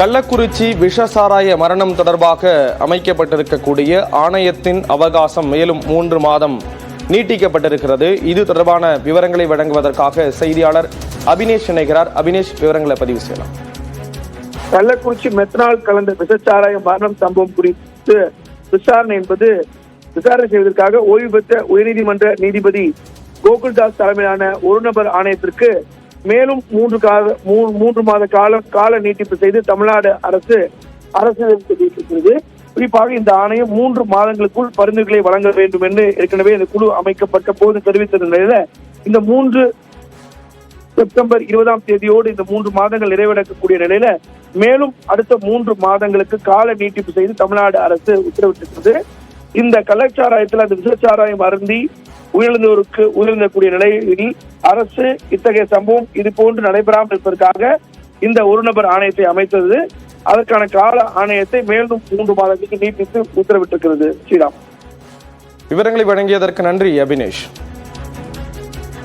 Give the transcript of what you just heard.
கள்ளக்குறிச்சி விஷசாராய மரணம் தொடர்பாக அமைக்கப்பட்டிருக்கக்கூடிய ஆணையத்தின் அவகாசம் மேலும் மூன்று மாதம் நீட்டிக்கப்பட்டிருக்கிறது. இது தொடர்பான விவரங்களை வழங்குவதற்காக செய்தியாளர் அபினேஷ் இணைகிறார். அபினேஷ் விவரங்களை பதிவு செய்யலாம். கள்ளக்குறிச்சி மெத்தனால் கலந்த விசச்சாராய மரணம் சம்பவம் குறித்து விசாரணை என்பது விசாரணை செய்வதற்காக ஓய்வு பெற்ற உயர்நீதிமன்ற நீதிபதி கோகுல்தாஸ் தலைமையிலான ஒரு நபர் ஆணையத்திற்கு மேலும் மூன்று கால மூ- மூன்று மாத காலம் கால நீட்டிப்பு செய்து தமிழ்நாடு அரசு அரசு தெரிவித்திருக்கிறது குறிப்பாக இந்த ஆணையம் மூன்று மாதங்களுக்குள் பரிந்துரைகளை வழங்க வேண்டும் என்று ஏற்கனவே இந்த குழு அமைக்கப்பட்ட போது தெரிவித்த நிலையில இந்த மூன்று செப்டம்பர் இருபதாம் தேதியோடு இந்த மூன்று மாதங்கள் நிறைவடையக்கூடிய நிலையில மேலும் அடுத்த மூன்று மாதங்களுக்கு கால நீட்டிப்பு செய்து தமிழ்நாடு அரசு உத்தரவிட்டிருக்கிறது. இந்த கள்ளச்சாராயத்தில் அந்த விசச்சாராயம் அருந்தி உயிரிழந்தோருக்கு உயிரிழந்தக்கூடிய நிலையில் அரசு இத்தகைய சம்பவம் இது போன்று நடைபெறாமல் இருப்பதற்காக இந்த ஒரு நபர் ஆணையத்தை அமைத்தது. அதற்கான கால ஆணையத்தை மேலும் மூன்று மாதங்களுக்கு நீட்டித்து உத்தரவிட்டிருக்கிறது. ஸ்ரீராம். விவரங்களை வழங்கியதற்கு நன்றி அபினேஷ்.